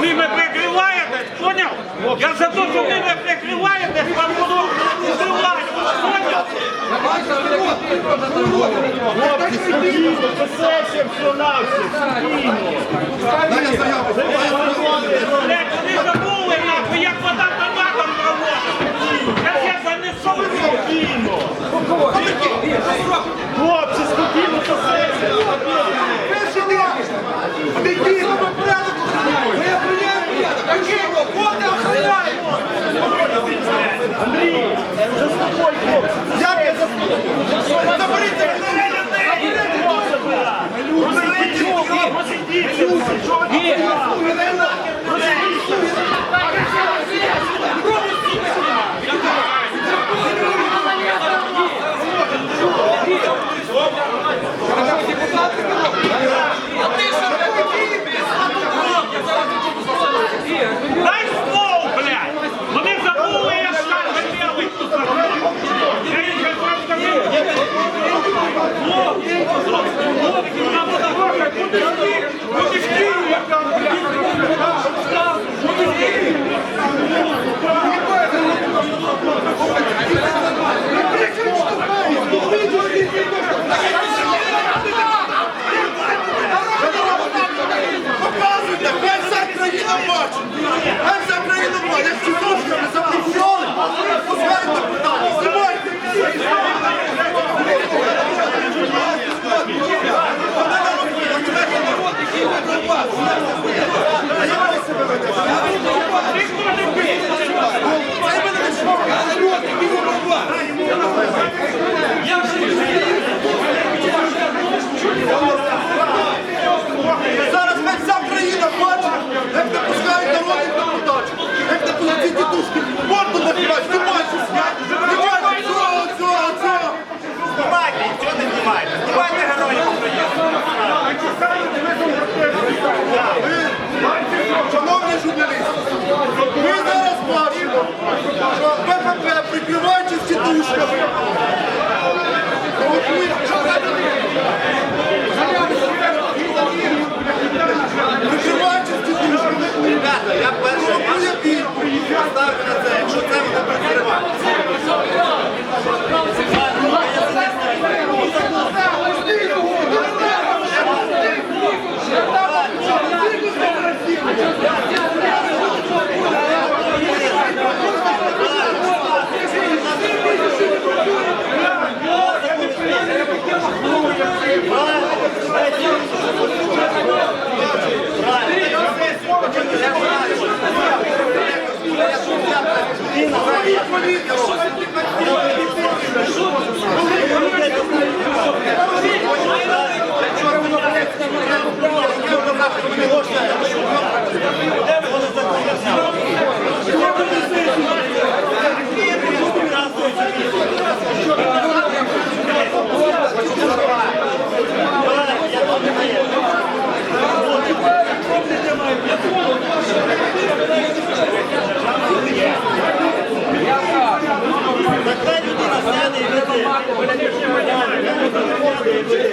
Ви мене ласка. прикриваєтесь, поняв? Я за те, що ви мене прикриваєтесь, вам воно прикривати. Хлопці, спокійно, це все на все, спокійно. Забули, нахуй, як вода табаком проводить. Я зараз занесу спокійно. Хлопці, Хлопці, Ми зараз бачимо, що БПП, прикриваючись тітушками, прикриваючись тітушками, я перший приїхав, ставлю на це, якщо це буде перекривати. Hallelujah.